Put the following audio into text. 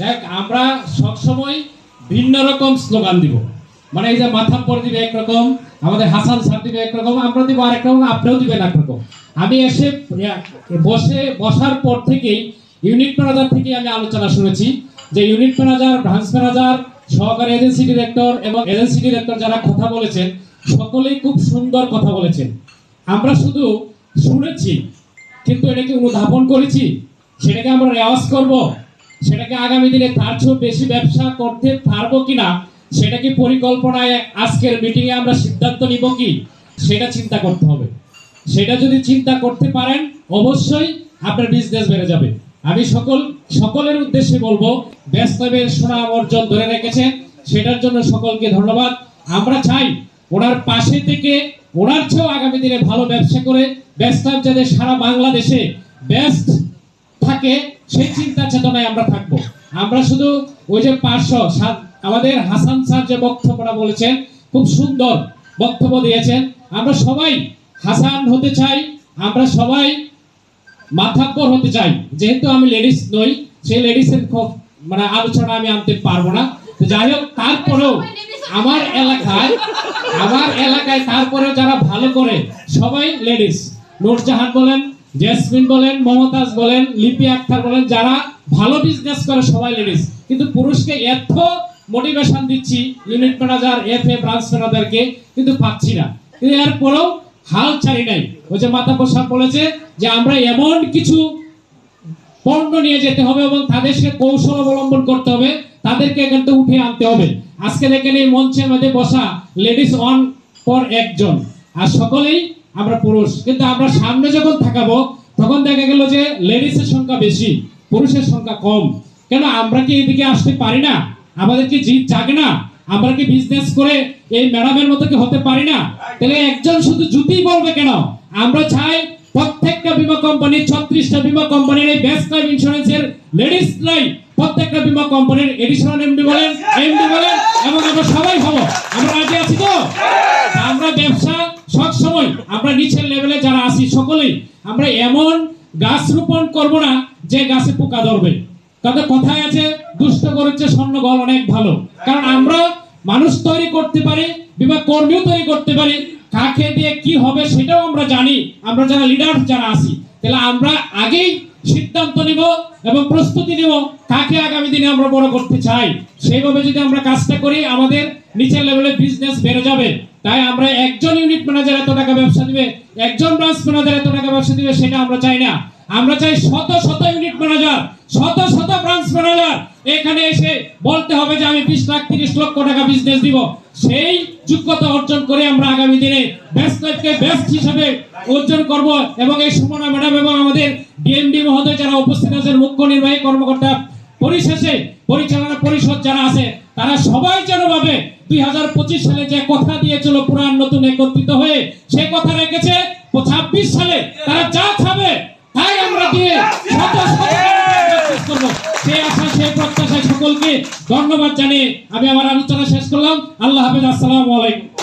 দেখ, আমরা সবসময় ভিন্ন রকম স্লোগান দিব। মানে এই যে মাথা পর দিবে একরকম আমাদের হাসান স্যার দিবে একরকম আমরা দিব আরেক রকম, আপনিও দিবেন একরকম আমি এসে বসে, বসার পর থেকেই ইউনিট ম্যানেজার থেকে আমি আলোচনা শুনেছি যে ইউনিট ম্যানেজার, ব্রাঞ্চ ম্যানেজার, সহকারী এজেন্সি ডিরেক্টর এবং এজেন্সি ডিরেক্টর যারা কথা বলেছেন, সকলেই খুব সুন্দর কথা বলেছেন। আমরা শুধু শুনেছি, কিন্তু এটাকে অনুধাবন করেছি, সেটাকে আমরা রেওয়াজ করব। সেটাকে আগামী দিনে তার চেয়েও বেশি ব্যবসা করতে পারব কিনা, সেটা কি পরিকল্পনায় আজকের মিটিংয়ে আমরা সিদ্ধান্ত নিব কি? সেটা চিন্তা করতে হবে। সেটা যদি চিন্তা করতে পারেন, অবশ্যই আপনার বিজনেস বেড়ে যাবে। আমি সকল, সকলের উদ্দেশ্যে বলব ব্যস্তবের সুনাম অর্জন ধরে রেখেছেন। সেটার জন্য সকলকে ধন্যবাদ। আমরা চাই ওনার পাশে থেকে ওনার চেয়েও আগামী দিনে ভালো ব্যবসা করে, ব্যস্ত যাতে সারা বাংলাদেশে ব্যস্ত থাকে সেই চিন্তা চেতনায় আমরা থাকব। আমরা শুধু ওই যে পাঁচশো আমাদের হাসান স্যার যে বক্তব্যটা বলেছেন, খুব সুন্দর বক্তব্য দিয়েছেন। আমরা সবাই হাসান হতে চাই, আমরা সবাই মাথাব্বর হতে চাই। যেহেতু আমি লেডিস নই, সেই লেডিসের খুব মানে আলোচনা আমি আনতে পারব না। তো যাই হোক, তারপরেও আমার এলাকায় আমার এলাকায় তারপরে যারা ভালো করে, সবাই লেডিস। নূরজাহান বলেন জেসমিন বলেন, মমতাজ বলেন, লিপি আক্তার বলেন, যারা ভালো বিজনেস করে সবাই লেডিস কিন্তু পুরুষকে এত মোটিভেশন দিচ্ছি unit manager F A branch ম্যানেজারকে কিন্তু পাচ্ছি না। কিন্তু এরপরেও হাল ছাড়ি নাই। ওই যে মাতা প্রসাদ বলেছে যে, আমরা এমন কিছু পণ্য নিয়ে যেতে হবে এবং তাদেরকে কৌশল অবলম্বন করতে হবে, তাদেরকে এখান থেকে উঠে আনতে হবে। আজকে দেখেন এই মঞ্চের মধ্যে বসা লেডিস অন পর একজন। আর সকলেই আমরা পুরুষ। কিন্তু আমরা সামনে যখন থাকাবো, তখন দেখা গেল যে লেডিসের সংখ্যা বেশি, পুরুষের সংখ্যা কম। কেন? আমরা কি এদিকে আসতে পারি না? আমাদের কি জিত জাগে না? আমরা কি বিজনেস করে এই ম্যাডামের মতো কি হতে পারি না? তাহলে একজন শুধু জুতি বলবে কেন? আমরা চাই প্রত্যেকটা বীমা কোম্পানি ছত্রিশটা বীমা কোম্পানির এই বেস্ট লাইফ ইন্স্যুরেন্সের লেডিস লাইফ প্রত্যেকটা বীমা কোম্পানির এডিশনাল এমডি বলেন এমডি বলেন, এবং আমরা সবাই হব। আমরা রাজি আছি তো আমরা ব্যবসা সব সময় আমরা নিচের লেভেলে যারা আছি সকলেই, আমরা এমন গাছ রোপণ করব না যে গাছে পোকা ধরবে। তাদের কথায় আছে, দুষ্ট করেছে স্বর্ণ গল অনেক ভালো। কারণ আমরা মানুষ তৈরি করতে পারি, বিভাগ কর্মীও তৈরি করতে পারি। কাকে দিয়ে কি হবে সেটাও আমরা জানি। আমরা যারা লিডার যারা আছি, তাহলে আমরা আগেই সিদ্ধান্ত নিব এবং প্রস্তুতি নিব কাকে আগামী দিনে আমরা বড় করতে চাই। সেইভাবে যদি আমরা কাজটা করি, আমাদের নিচের লেভেলে বিজনেস বেড়ে যাবে। তাই আমরা একজন ইউনিট ম্যানেজার এত টাকা ব্যবসা দিবে, একজন ব্রাঞ্চ ম্যানেজার এত টাকা ব্যবসা দিবে, সেটা আমরা চাই না। আমরা চাই শত শত ইউনিট ম্যানেজার শত শত ব্রাঞ্চ ম্যানেজার এখানে এসে বলতে হবে যে, আমি বিশ লাখ, তিরিশ লক্ষ টাকা বিজনেস দিব। সেই যোগ্যতা অর্জন করে আমরা আগামী দিনে বেস্ট লাইফকে বেস্ট হিসাবে অর্জন করব এবং এই সুমনা ম্যাডাম এবং আমাদের ডিএমডি মহোদয় যারা উপস্থিত আছেন, মুখ্য নির্বাহী কর্মকর্তা পরিশেষে পরিচালনা পরিষদ যারা আছে, তারা সবাই যেন ভাবে দুই হাজার পঁচিশ সালে যে কথা দিয়েছিল পুরান নতুন একত্রিত হয়ে, সে কথা রেখেছে, ছাব্বিশ সালে তারা যা খাবে, তাই আমরা দিয়ে শত আশা প্রত্যাশায় সকলকে ধন্যবাদ জানিয়ে আমি আমার আলোচনা শেষ করলাম। আল্লাহ হাফেজ, আসসালামু আলাইকুম।